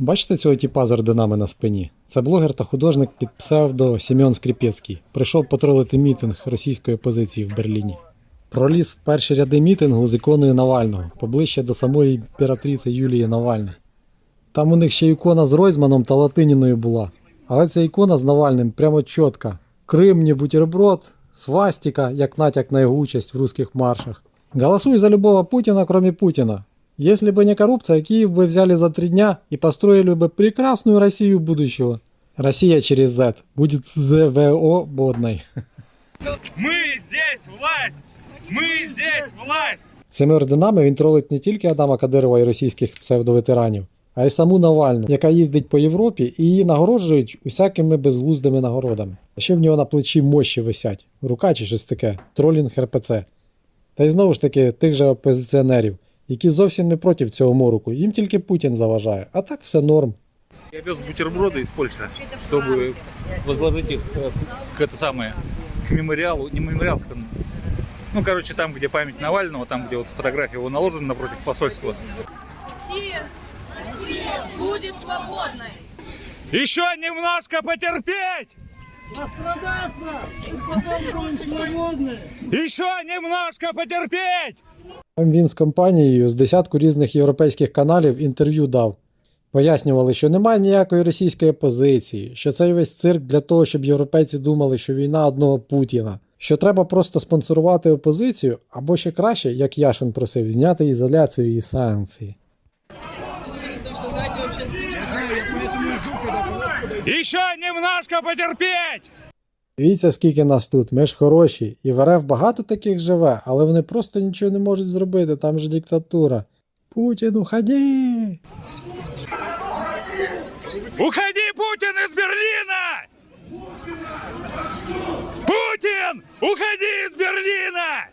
Бачите цього тіпа з орденами на спині? Це блогер та художник під псевдо Сім'он Скрипецький. Прийшов потролити мітинг російської опозиції в Берліні. Проліз в перші ряди мітингу з іконою Навального, поближче до самої імператриці Юлії Навальної. Там у них ще ікона з Ройзманом та Латиніною була. Але ця ікона з Навальним прямо чітка. Крим не бутерброд, свастика, як натяк на його участь в русских маршах. Голосуй за любого Путина, кроме Путина. Если бы не коррупция, Киев бы взяли за три дня и построили бы прекрасную Россию будущего. Россия через Z будет ЗВО бодной. Мы здесь власть! Мы здесь власть! Цими орденами він тролить не тільки Адама Кадирова і російських псевдоветеранів, а й саму Навальну, яка їздить по Європі і її нагороджують усякими безглуздими нагородами. А ще в нього на плечі мощі висять, рука чи щось таке, тролінг РПЦ. Та й знову ж таки тих же опозиціонерів, які зовсім не проти цього мороку, їм тільки Путін заважає, а так все норм. Я вез бутерброды из Польши, чтобы возложить их э, к это самое к мемориалу, не мемориал, к, ну короче там, где память Навального, там, где вот фотография его наложена напротив посольства. Россия будет свободной. Еще немножко потерпеть! Пострадаться! И потом будем свободны! Еще немножко потерпеть! Він з компанією з десятку різних європейських каналів інтерв'ю дав. Пояснювали, що немає ніякої російської опозиції, що цей весь цирк для того, щоб європейці думали, що війна одного Путіна, що треба просто спонсорувати опозицію, або ще краще, як Яшин просив, зняти ізоляцію і санкції. Еще немножко потерпеть! Дивіться, скільки нас тут, ми ж хороші, і в РФ багато таких живе, але вони просто нічого не можуть зробити, там же диктатура. Путін, уходи! Уходи, Путин, из Берлина! Путин, уходи из Берлина!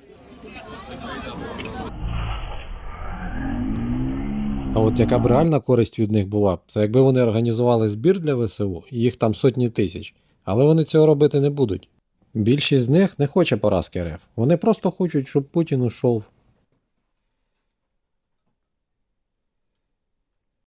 А от яка б реальна користь від них була б, це якби вони організували збір для ВСУ, їх там сотні тисяч, але вони цього робити не будуть. Більшість з них не хоче поразки РФ. Вони просто хочуть, щоб Путін ушов.